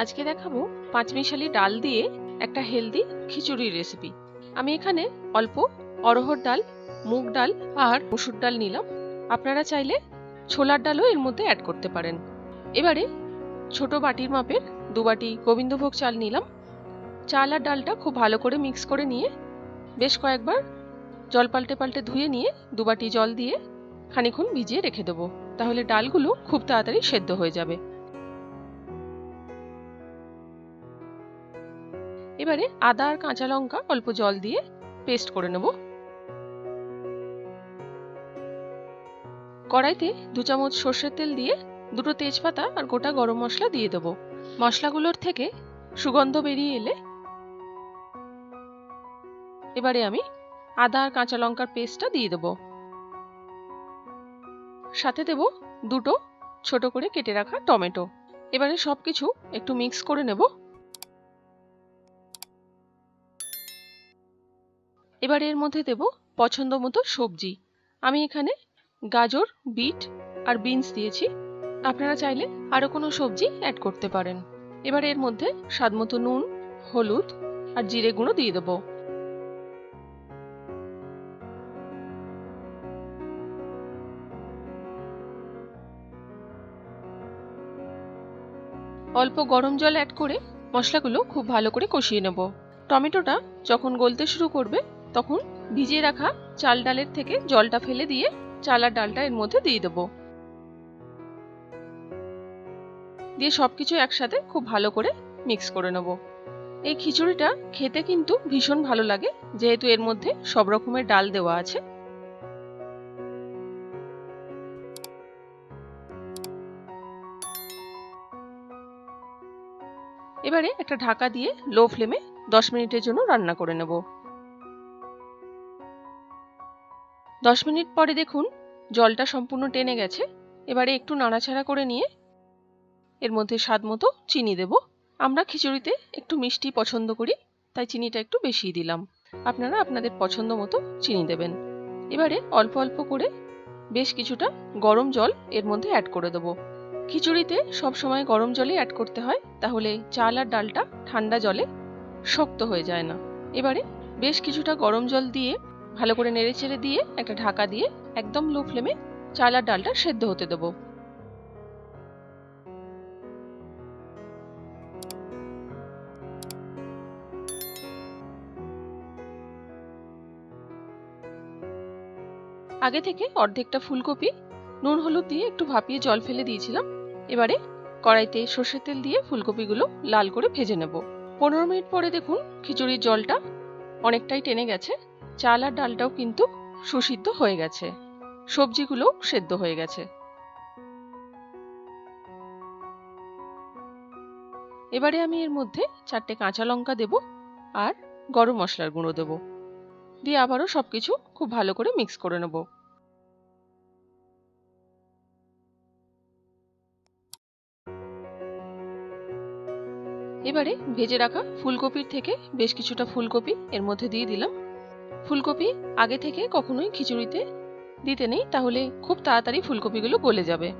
আজকে দেখাবো পাঁচমিশালি ডাল দিয়ে একটা হেলদি খিচুড়ির রেসিপি আমি এখানে অল্প অরহর ডাল মুগ ডাল আর মসুর ডাল নিলাম। আপনারা চাইলে ছোলার ডালও এর মধ্যে অ্যাড করতে পারেন। এবারে ছোট বাটির মাপের দু বাটি গোবিন্দভোগ চাল নিলাম। চাল আর ডালটা খুব ভালো করে মিক্স করে নিয়ে বেশ কয়েকবার জল পাল্টে পাল্টে ধুয়ে নিয়ে দু বাটি জল দিয়ে খানিক্ষণ ভিজিয়ে রেখে দেবো। তাহলে ডালগুলো খুব তাড়াতাড়ি সেদ্ধ হয়ে যাবে। এবারে আদা আর কাঁচা লঙ্কা অল্প জল দিয়ে পেস্ট করে নেব। কড়াইতে দু চামচ সর্ষের তেল দিয়ে দুটো তেজপাতা আর গোটা গরম মশলা দিয়ে দেবো। মশলাগুলোর থেকে সুগন্ধ বেরিয়ে এলে এবারে আমি আদা আর কাঁচা লঙ্কার পেস্টটা দিয়ে দেব। সাথে দেব দুটো ছোট করে কেটে রাখা টমেটো। এবারে সবকিছু একটু মিক্স করে নেব। এবার এর মধ্যে দেব পছন্দ মতো সবজি। আমি এখানে গাজর, বিট আর বিনস দিয়েছি। আপনারা চাইলে আরও কোনো সবজি অ্যাড করতে পারেন। এবার এর মধ্যে স্বাদমতো নুন, হলুদ আর জিরে গুঁড়ো দিয়ে দেবো। অল্প গরম জল অ্যাড করে মশলাগুলো খুব ভালো করে কষিয়ে নেব। টমেটোটা যখন গলতে শুরু করবে, তখন ভিজিয়ে রাখা চাল ডালের থেকে জলটা ফেলে দিয়ে চাল আর ডালটা এর মধ্যে দিয়ে দেবো। দিয়ে সবকিছু একসাথে খুব ভালো করে মিক্স করে নেব। এই খিচুড়িটা খেতে কিন্তু ভীষণ ভালো লাগে, যেহেতু এর মধ্যে সব রকমের ডাল দেওয়া আছে। এবারে একটা ঢাকা দিয়ে লো ফ্লেমে দশ মিনিটের জন্য রান্না করে নেব। দশ মিনিট পরে দেখুন, জলটা সম্পূর্ণ টেনে গেছে। এবারে একটু নাড়াচাড়া করে নিয়ে এর মধ্যে স্বাদ মতো চিনি দেব। আমরা খিচুড়িতে একটু মিষ্টি পছন্দ করি, তাই চিনিটা একটু বেশি দিলাম। আপনারা আপনাদের পছন্দ মতো চিনি দেবেন। এবারে অল্প অল্প করে বেশ কিছুটা গরম জল এর মধ্যে অ্যাড করে দেবো। খিচুড়িতে সব সময় গরম জলই অ্যাড করতে হয়, তাহলে চাল আর ডালটা ঠান্ডা জলে শক্ত হয়ে যায় না। এবারে বেশ কিছুটা গরম জল দিয়ে ভালো করে নেড়ে চেড়ে দিয়ে, একটা ঢাকা দিয়ে একদম লো ফ্লেমে চাল আর ডালটা সেদ্ধ হতে দেবো। আগে থেকে অর্ধেকটা ফুলকপি, নুন হলুদ দিয়ে একটু ভাপিয়ে জল ফেলে দিয়েছিলাম। এবারে কড়াইতে সর্ষের তেল দিয়ে ফুলকপিগুলো লাল করে ভেজে নেব। পনেরো মিনিট পরে দেখুন খিচুড়ির জলটা অনেকটাই টেনে গেছে। চাল আর ডালটাও কিন্তু সুসিদ্ধ হয়ে গেছে। সবজিগুলো সেদ্ধ হয়ে গেছে। এবারে আমি এর মধ্যে চারটে কাঁচা লঙ্কা দেব আর গরম মশলার গুঁড়ো দেব। দিয়ে আবারও সবকিছু খুব ভালো করে মিক্স করে নেব। এবারে ভেজে রাখা ফুলকপির থেকে বেশ কিছুটা ফুলকপি এর মধ্যে দিয়ে দিলাম। ফুলকপি আগে থেকে কখনোই খিচুড়িতে দিতে নেই, তাহলে খুব তাড়াতাড়ি ফুলকপিগুলো গলে যাবে।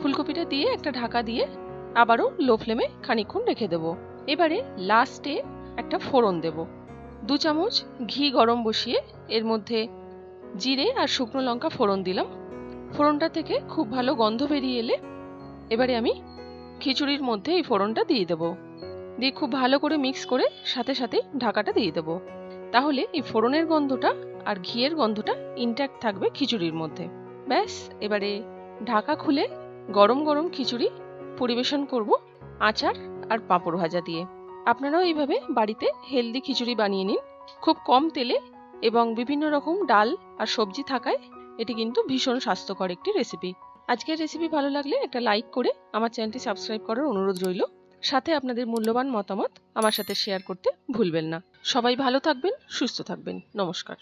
ফুলকপিটা দিয়ে একটা ঢাকা দিয়ে আবারও লো ফ্লেমে খানিক্ষণ রেখে দেবো। এবারে লাস্টে একটা ফোড়ন দেব। দু চামচ ঘি গরম বসিয়ে এর মধ্যে জিরে আর শুকনো লঙ্কা ফোড়ন দিলাম। ফোড়নটা থেকে খুব ভালো গন্ধ বেরিয়ে এলে এবারে আমি খিচুড়ির মধ্যে এই ফোড়নটা দিয়ে দেবো। দিয়ে খুব ভালো করে মিক্স করে সাথে সাথে ঢাকাটা দিয়ে দেবো। তাহলে এই ফোড়নের গন্ধটা আর ঘিয়ের গন্ধটা ইনট্যাক্ট থাকবে খিচুড়ির মধ্যে। ব্যাস, এবারে ঢাকা খুলে গরম গরম খিচুড়ি পরিবেশন করব আচার আর পাঁপড় ভাজা দিয়ে। আপনারাও এইভাবে বাড়িতে হেলদি খিচুড়ি বানিয়ে নিন। খুব কম তেলে এবং বিভিন্ন রকম ডাল আর সবজি থাকায় এটি কিন্তু ভীষণ স্বাস্থ্যকর একটি রেসিপি আজকের রেসিপি ভালো লাগলে একটা লাইক করে আমার চ্যানেলটি সাবস্ক্রাইব করার অনুরোধ রইল। সাথে আপনাদের মূল্যবান মতামত আমার সাথে শেয়ার করতে ভুলবেন না। সবাই ভালো থাকবেন, সুস্থ থাকবেন। নমস্কার।